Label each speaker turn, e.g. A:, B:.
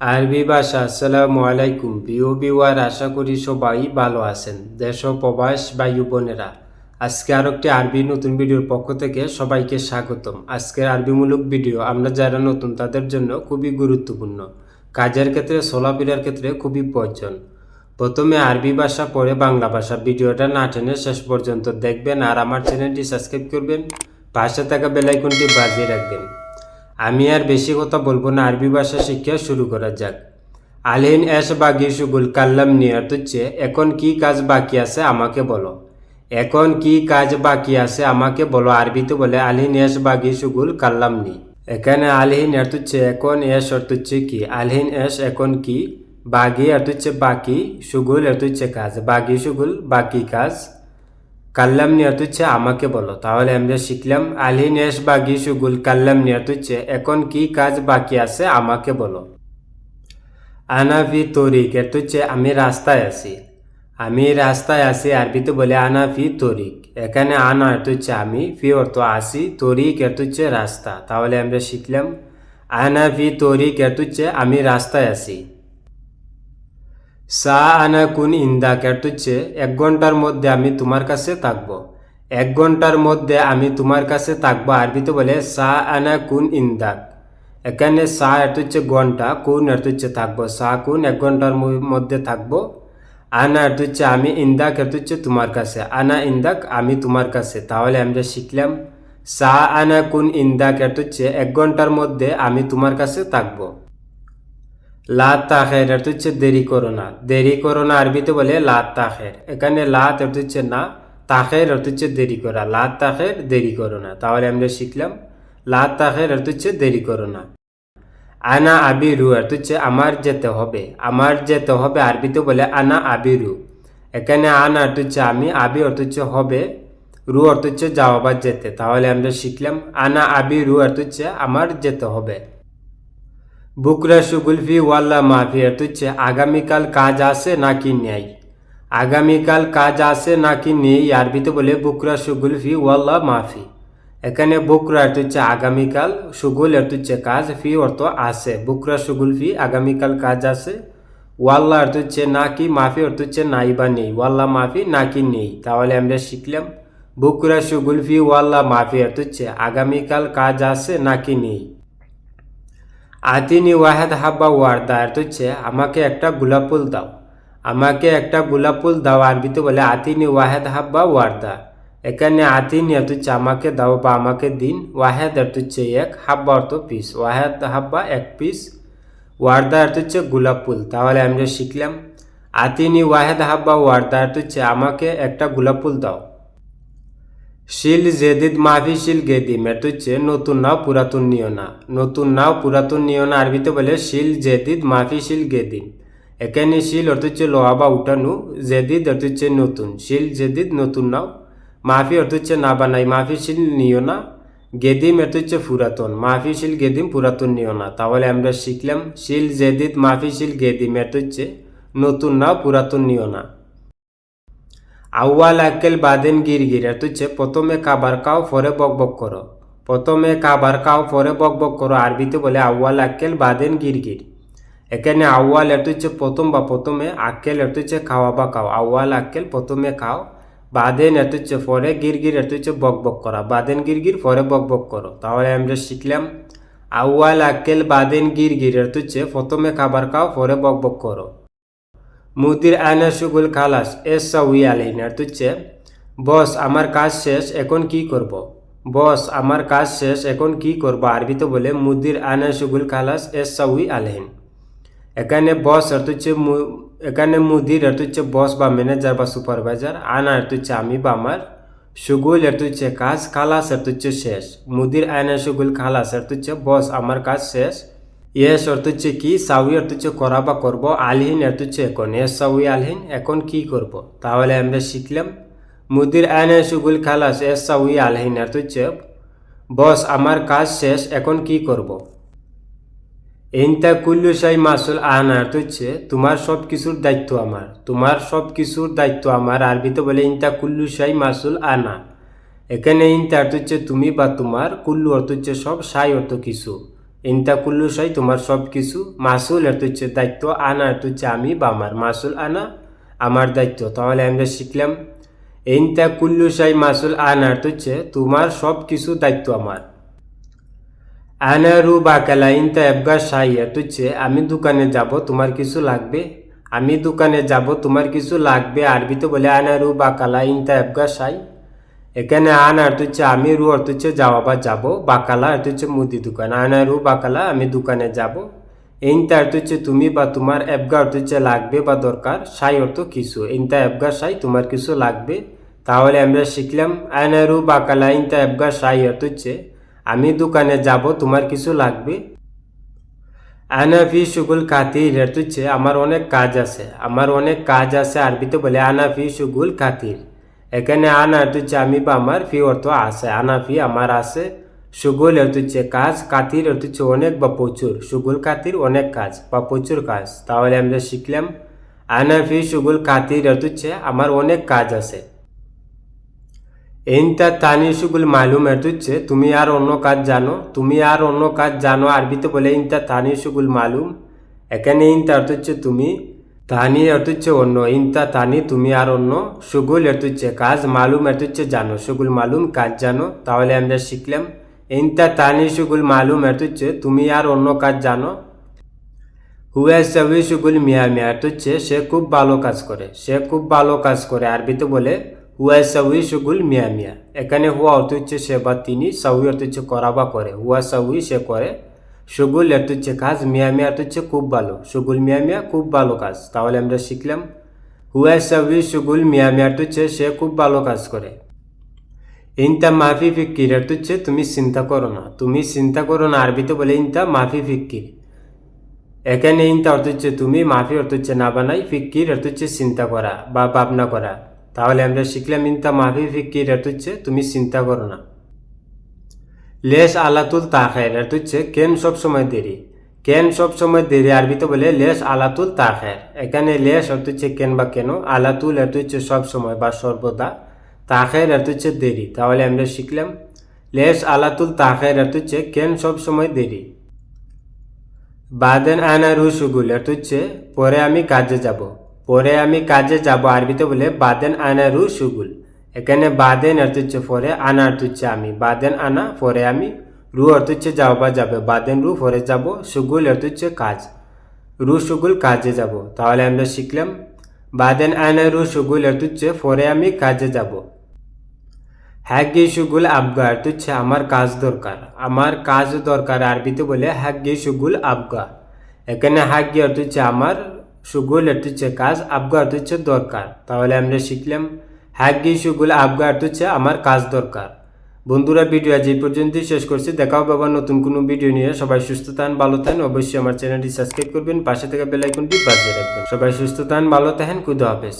A: আরবি ভাষা, আসসালামু আলাইকুম। প্রিয় বিওয়ার আশা করি সবাই ভালো আছেন, দেশ ও প্রবাস ভাই বোনেরা। আজকে আর একটি আরবি নতুন ভিডিওর পক্ষ থেকে সবাইকে স্বাগতম। আজকের আরবিমূলক ভিডিও আমরা যারা নতুন তাদের জন্য খুবই গুরুত্বপূর্ণ। কাজের ক্ষেত্রে, চলাফেরার ক্ষেত্রে খুবই প্রয়োজন। প্রথমে আরবি ভাষা পরে বাংলা ভাষা। ভিডিওটা না টেনে শেষ পর্যন্ত দেখবেন আর আমার চ্যানেলটি সাবস্ক্রাইব করবেন। পাশে থাকা বেলাইকনটি বাজিয়ে রাখবেন। আমি আর বেশি কথা বলব না, আরবি ভাষা শিক্ষা শুরু করা যাক। আলহিন এস বাগি সুগুল কাল্লাম নিয়ার হচ্ছে, এখন কি কাজ বাকি আছে আমাকে বলো। এখন কি কাজ বাকি আছে আমাকে বলো, আরবিতে বলে আলহিন এস বাগি সুগুল কাল্লাম নি। এখানে আলহিন এর হচ্ছে, এখন এস অর্থ হচ্ছে কি? আলহিন এস, এখন কি? বাগি এর হচ্ছে বাকি, সুগুল এর হচ্ছে কাজ, বাগি সুগুল বাকি কাজ। কাল্লাম নিয়ত হচ্ছে আমাকে বলো। তাহলে আমরা শিখলাম, আলি নেশ বাগি সুগুল, কাল্লাম নিয়ত হচ্ছে, এখন কি কাজ বাকি আছে আমাকে বলো। আনাফি তরিক, এর হচ্ছে আমি রাস্তায় আছি। আমি রাস্তায় আছি আরবিতে বলে আনাফি তরিক। এখানে আনা এর হচ্ছে আমি, ফি অর্থ আসি, তরিক এর হচ্ছে রাস্তা। তাহলে আমরা শিখলাম আনাফি তরিক এর হচ্ছে আমি রাস্তায় আছি। সা আনা কুন ইন্দা হচ্ছে এক ঘণ্টার মধ্যে আমি তোমার কাছে থাকব। এক ঘণ্টার মধ্যে আমি তোমার কাছে থাকব, আরবিতে বলে সা আনা কুন ইন্দাক এখানে সা এত হচ্ছে ঘণ্টা কুন এত হচ্ছে থাকব। সা, কুন এক ঘণ্টার মধ্যে থাকব। আনা এত হচ্ছে আমি ইন্দাক এত হচ্ছে তোমার কাছে। আনা ইন্দাক আমি তোমার কাছে। তাহলে আমরা শিখলাম সা আনা কুন ইন্দাক এত হচ্ছে এক ঘণ্টার মধ্যে আমি তোমার কাছে থাকব। লা তাখের এটা হচ্ছে দেরি করো না। দেরি করো না আরবিতে বলে লা তাখের এখানে লাত এটা হচ্ছে না তাখের অর্থ হচ্ছে দেরি করা। লা তাখের দেরি করো না। তাহলে আমরা শিখলাম লা তাখের অর্থ হচ্ছে দেরি করো না। আনা আবিরু অর্থ হচ্ছে আমার যেতে হবে। আমার যেতে হবে আরবিতে বলে আনা আবিরু। এখানে আনা অর্থ হচ্ছে আমি, আবি অর্থ হচ্ছে হবে। রু অর্থ হচ্ছে যাওয়া বা যেতে। তাহলে আমরা শিখলাম, আনা আবিরু অর্থ হচ্ছে আমার যেতে হবে। বুকরা সুগুলফি ওয়াল্লা মাফি তুচ্ছে, আগামীকাল কাজ আছে নাকি নেই? আগামীকাল কাজ আছে নাকি নেই? আরবিতে বলে, বুকরা সুগুলফি ওয়াল্লা মাফি। এখানে বুকরা হচ্ছে আগামীকাল সুগুল এর হচ্ছে কাজ ফি অর্থ আছে। বুকরা সুগুলফি, আগামীকাল কাজ আছে। ওয়াল্লা অর্থ হচ্ছে নাকি মাফি? অর্থ হচ্ছে নাই বা নেই। ওয়াল্লা মাফি, নাকি নেই? তাহলে আমরা শিখলাম, বুকরা সুগুলফি ওয়াল্লা মাফি অর্থ হচ্ছে আগামীকাল কাজ আছে নাকি নেই? আতিনি ওয়াহেদ হাব্বা ওয়ার্দা এর হচ্ছে আমাকে একটা গোলাপ ফুল দাও। আমাকে একটা গোলাপ ফুল দাও, আরবিতে বলে আতিনি ওয়াহেদ হাব্বা ওয়ার্দা এখানে আতিনি এর হচ্ছে আমাকে দাও বা আমাকে দিন। ওয়াহেদ এর হচ্ছে এক, হাব্বা অর্থ পিস ওয়াহেদ হাব্বা এক পিস ওয়ার্দা এর হচ্ছে গোলাপ ফুল। তাহলে আমরা শিখলাম আতিনি ওয়াহেদ হাব্বা ওয়ার্দা এর হচ্ছে আমাকে একটা গোলাপ ফুল দাও। শিল জেদিদ মাফি শিল গেদিম এটা হচ্ছে নতুন নাও পুরাতন নিও না। নতুন নাও পুরাতন নিও না আরবিতে বলে শিল জেদিদ মাফি শিল গেদিম এখানে শিল অর্থ হচ্ছে লোহা বা উঠানো, জেদিদ অর্থ হচ্ছে নতুন। শিল জেদিদ নতুন নাও, মাফি অর্থ হচ্ছে না বানাই, মাফি শিল নিও না, গেদিম হচ্ছে পুরাতন। মাফি শিল গেদিম পুরাতন নিও না। তাহলে আমরা শিখলাম, শিল জেদিদ মাফি শিল গেদিম এত হচ্ছে নতুন নাও পুরাতন নিও না। আউয়াল আক্কেল বাদেন গির হচ্ছে প্রথমে কাবার কাও, পরে বক বক করো। প্রথমে কাবার কাও, পরে বক বক করো। আরবিতে বলে, আউয়াল আক্কেল বাদেন গির গির। এখানে আউয়াল এর হচ্ছে প্রথম বা প্রথমে আক্কেল এর হচ্ছে খাওয়া বা খাও। আউয়াল আক্কেল প্রথমে খাও। বাদেন এর হচ্ছে পরে গির গির এর হচ্ছে বক বক করা। বাদেন গির গির, পরে বক বক করো। তাহলে আমরা শিখলাম, আউয়াল আক্কেল বাদেন গির গির এর হচ্ছে প্রথমে খাবার খাও পরে বক বক করো। মুদির আয়না সুগুল খালাস, এস আলাইনার। তুচ্ছে, বস, আমার কাজ শেষ, এখন কি করব? বস, আমার কাজ শেষ, এখন কি করব? আরবিতে বলে মুদির আয়না সুগুল খালাস, এস সাউই আলহিন এখানে বস অর্থ হচ্ছে এখানে মুদির অর্থ হচ্ছে বস বা ম্যানেজার বা সুপারভাইজার। আনা অর্থ হচ্ছে, আমি বা আমার। সুগুল অর্থ হচ্ছে, কাজ খালাস অর্থ হচ্ছে, শেষ। মুদির আয়না সুগুল খালাস অর্থ হচ্ছে, বস, আমার কাজ শেষ ইয়েস অর্থ হচ্ছে কি? সাউই অর্থ হচ্ছে করা বা করব। আলহীন অর্থ হচ্ছে এখন এস সাউই, আলহীন, এখন কি করব? তাহলে আমরা শিখলাম। মুদির আয়না সুগুল খালাস। এস সাউই, আলহীন অর্থ হচ্ছে বস, আমার কাজ শেষ, এখন কি করব? ইনতা কুল্লু সাই মাসুল আনা অর্থ হচ্ছে তোমার সব কিছুর দায়িত্ব আমার। তোমার সব কিছুর দায়িত্ব আমার। আরবিতে বলে ইনতা কুল্লু সাই মাসুল আনা। এখানে ইনতা অর্থ হচ্ছে তুমি বা তোমার। কুল্লু অর্থ হচ্ছে সব সাই অর্থ কিছু। ইনতা কুল্লু সাই তোমার সব কিছু মাসুল এর হচ্ছে দায়িত্ব আনা, এর হচ্ছে আমি বা আমার মাসুল আনা, আমার দায়িত্ব। তাহলে আমরা শিখলাম ইনতা কুল্লু সাই মাসুল আনা, এর হচ্ছে তোমার সব কিছু দায়িত্ব আমার। আনা রু বা কালা ইনতা এবগা সাই, এর হচ্ছে আমি দোকানে যাব, তোমার কিছু লাগবে। আমি দোকানে যাব, তোমার কিছু লাগবে, আরবিতে বলে আনা রু বা কালা ইনতা এবগা সাই। এখানে আন অর্থ হচ্ছে আমি রু অর্থ হচ্ছে যাওয়া বা যাব, বাকালা আর হচ্ছে মুদি দোকান। আনা রু, বাকালা, আমি দোকানে যাব। ইনতা অর্থ হচ্ছে তুমি বা তোমার অ্যাপগা অর্থ হচ্ছে লাগবে বা দরকার, সাই অর্থ কিছু। ইনতা এবগা সাই, তোমার কিছু লাগবে। তাহলে আমরা শিখলাম, আনা রু, বাকালা ইনতা এবগা সাই অর্থ হচ্ছে আমি দোকানে যাব, তোমার কিছু লাগবে। আনাফি সুগুল খাতির এর হচ্ছে আমার অনেক কাজ আছে। আমার অনেক কাজ আছে, আরবিতে বলে আনাফি সুগুল খাতির। এখানে আনা হচ্ছে আমি বা আমার ফি অর্থ আছে আনাফি আমার আছে সুগুল হচ্ছে কাজ কাতির হচ্ছে অনেক বা প্রচুর সুগুল কাতির অনেক কাজ বা প্রচুর কাজ তাহলে আমরা শিখলাম আনা ফি সুগুল কাতির হচ্ছে আমার অনেক কাজ আছে ইনতা তানি সুগুল মালুম হচ্ছে তুমি আর অন্য কাজ জানো তুমি আর অন্য কাজ জানো আরবিতে বলে ইনতা তানি সুগুল মালুম এখানে ইনতা হচ্ছে তুমি তানি অর্থ হচ্ছে অন্য, ইনতা তানি তুমি আর অন্য, সুগুল এর হচ্ছে কাজ, মালুম এর হচ্ছে জানো, সুগুল মালুম কাজ জানো, তাহলে আমরা শিখলাম, ইনতা তানি সুগুল মালুম এর হচ্ছে তুমি আর অন্য কাজ জানো। হুয়া সবই সুগুল মিয়া মিয়া হচ্ছে সে খুব ভালো কাজ করে, সে খুব ভালো কাজ করে, আরবিতে বলে, হুয়া সাউই সুগুল মিয়া মিয়া। এখানে হুয়া অর্থ হচ্ছে সে বা তিনি সাউই অর্থ হচ্ছে করা বা করে, হুয়া সাউই সে করে। সুগুল এর হচ্ছে কাজ, মিয়া মিয়া অর্থ হচ্ছে খুব ভালো। সুগুল, মিয়া মিয়া খুব ভালো কাজ। তাহলে আমরা শিখলাম হুয়া সাউই সুগুল, মিয়া মিয়া অর্থ হচ্ছে সে খুব ভালো কাজ করে। ইনতা মাফি ফিক্কির অর্থ হচ্ছে তুমি চিন্তা করো না। তুমি চিন্তা করো না, আরবিতে বলে ইনতা মাফি ফিক্কির। এখানে ইনতা অর্থ হচ্ছে তুমি, মাফি অর্থ হচ্ছে না বানাই, ফিক্কির অর্থ হচ্ছে চিন্তা করা বা ভাবনা করা। তাহলে আমরা শিখলাম, ইনতা মাফি ফিক্কির অর্থ হচ্ছে তুমি চিন্তা করো না। লেস আলাতুল তাখের অর্থ হচ্ছে কেন সব সময় দেরি? কেন সব সময় দেরি আরবিতে বলে লেস আলাতুল তাখের এখানে লেস অর্থ হচ্ছে কেন বা কেন আলাতুল অর্থ হচ্ছে সব সময় বা সর্বদা তাখের অর্থ হচ্ছে দেরি। তাহলে আমরা শিখলাম, লেস আলাতুল তাখের অর্থ হচ্ছে কেন সব সময় দেরি। বাদেন আনা রু সুগুল অর্থ হচ্ছে পরে আমি কাজে যাব। পরে আমি কাজে যাব আরবিতে বলে বাদেন আনা রু সুগুল এখানে বাদেন অর্থ হচ্ছে পরে আনা অর্থ হচ্ছে আমি, বাদেন আনা পরে আমি, রু অর্থ হচ্ছে যাও বা যাবে, বাদেন রু পরে যাব, সুগুল অর্থ হচ্ছে কাজ, রু সুগুল কাজে যাব। তাহলে আমরা শিখলাম, বাদেন আনা রু সুগুল অর্থ হচ্ছে পরে আমি কাজে যাব। হ্যাগি সুগুল আবগা অর্থ হচ্ছে আমার কাজ দরকার, আমার কাজ দরকার আরবিতে বলে হ্যাগি সুগুল আবগা। এখানে হ্যাগি অর্থ হচ্ছে আমার, সুগুল অর্থ হচ্ছে কাজ, আবগা অর্থ হচ্ছে দরকার। তাহলে আমরা শিখলাম হ্যাগি ইস্যুগুলো আপগার্ড হচ্ছে আমার কাজ দরকার। বন্ধুরা, ভিডিও আজ এই পর্যন্তই শেষ করছি। দেখাও বাবা নতুন কোনো ভিডিও নিয়ে। সবাই সুস্থ থান, ভালো থাকেন অবশ্যই আমার চ্যানেলটি সাবস্ক্রাইব করবেন। পাশে থেকে বেলাইকনটি বাজিয়ে রাখবেন। সবাই সুস্থ থান, ভালো থাকেন। খুদা হাফেজ।